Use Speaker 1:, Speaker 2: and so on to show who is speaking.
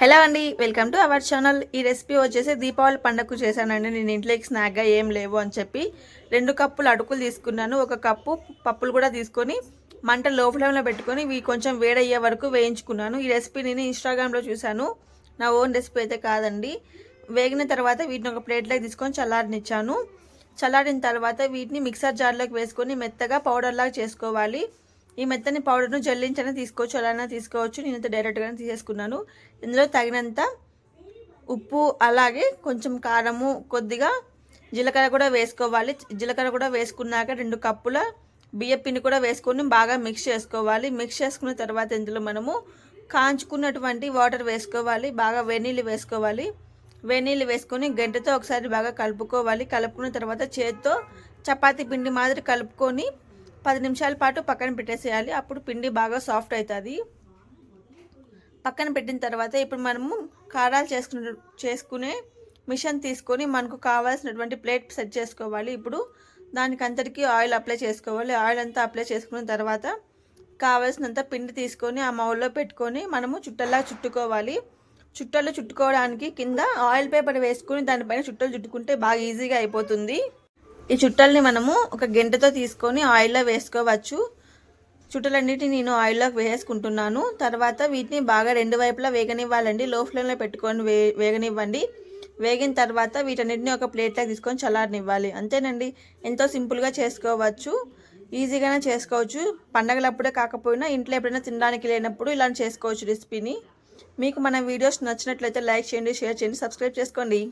Speaker 1: Hello అండి welcome to our channel. ఈ recipe వచ్చేసి దీపావళి పండగకు చేశానండి. నేను ఇంట్లోకి స్నాక్గా ఏం లేవు అని చెప్పి రెండు కప్పులు అటుకులు తీసుకున్నాను. ఒక కప్పు పప్పులు కూడా తీసుకొని మంట లో ఫ్లేమ్లో పెట్టుకొని ఇవి కొంచెం వేడయ్యే వరకు వేయించుకున్నాను. ఈ రెసిపీ నేను ఇన్స్టాగ్రామ్లో చూశాను. నా ఓన్ రెసిపీ అయితే కాదండి. వేగిన తర్వాత వీటిని ఒక ప్లేట్లోకి తీసుకొని చల్లారనిచ్చాను. చల్లారిన తర్వాత వీటిని మిక్సర్ జార్లోకి వేసుకొని మెత్తగా పౌడర్లాగా చేసుకోవాలి. ఈ మెత్తని పౌడర్ను జల్లించైనా తీసుకోవచ్చు అలానే తీసుకోవచ్చు. నేనైతే డైరెక్ట్గానే తీసేసుకున్నాను. ఇందులో తగినంత ఉప్పు అలాగే కొంచెం కారము కొద్దిగా జీలకర్ర కూడా వేసుకోవాలి. జీలకర్ర కూడా వేసుకున్నాక రెండు కప్పుల బియ్యం పిండి కూడా వేసుకొని బాగా మిక్స్ చేసుకోవాలి. మిక్స్ చేసుకున్న తర్వాత ఇందులో మనము కాంచుకున్నటువంటి వాటర్ వేసుకోవాలి. బాగా వెన్నీళ్ళు వేసుకోవాలి. వెన్నీళ్ళు వేసుకొని గడ్డతో ఒకసారి బాగా కలుపుకోవాలి. కలుపుకున్న తర్వాత చేతితో చపాతీ పిండి మాదిరి కలుపుకొని పది నిమిషాల పాటు పక్కన పెట్టేసేయాలి. అప్పుడు పిండి బాగా సాఫ్ట్ అవుతుంది పక్కన పెట్టిన తర్వాత ఇప్పుడు మనము కారాలు చేసుకునే చేసుకునే మిషన్ తీసుకొని మనకు కావాల్సినటువంటి ప్లేట్ సెట్ చేసుకోవాలి. ఇప్పుడు దానికి అంతటికీ ఆయిల్ అప్లై చేసుకోవాలి. ఆయిల్ అంతా అప్లై చేసుకున్న తర్వాత కావాల్సినంత పిండి తీసుకొని ఆ మౌల్లో పెట్టుకొని మనము చుట్టల్లా చుట్టుకోవాలి. చుట్టలు చుట్టుకోవడానికి కింద ఆయిల్ పేపర్ వేసుకొని దానిపైన చుట్టలు చుట్టుకుంటే బాగా ఈజీగా అయిపోతుంది. ఈ చుట్టల్ని మనము ఒక గంటతో తీసుకొని ఆయిల్లో వేసుకోవచ్చు. చుట్టలన్నిటిని నేను ఆయిల్లోకి వేసుకుంటున్నాను. తర్వాత వీటిని బాగా రెండు వైపులా వేగనివ్వాలండి. లో ఫ్లేమ్లో పెట్టుకొని వే వేగనివ్వండి. వేగిన తర్వాత వీటన్నిటిని ఒక ప్లేట్లోకి తీసుకొని చల్లారనివ్వాలి. అంతేనండి. ఎంతో సింపుల్గా చేసుకోవచ్చు. ఈజీగానే చేసుకోవచ్చు. పండగలప్పుడే కాకపోయినా ఇంట్లో ఎప్పుడైనా తినడానికి లేనప్పుడు ఇలా చేసుకోవచ్చు రెసిపీని. మీకు మన వీడియోస్ నచ్చినట్లయితే లైక్ చేయండి షేర్ చేయండి సబ్స్క్రైబ్ చేసుకోండి.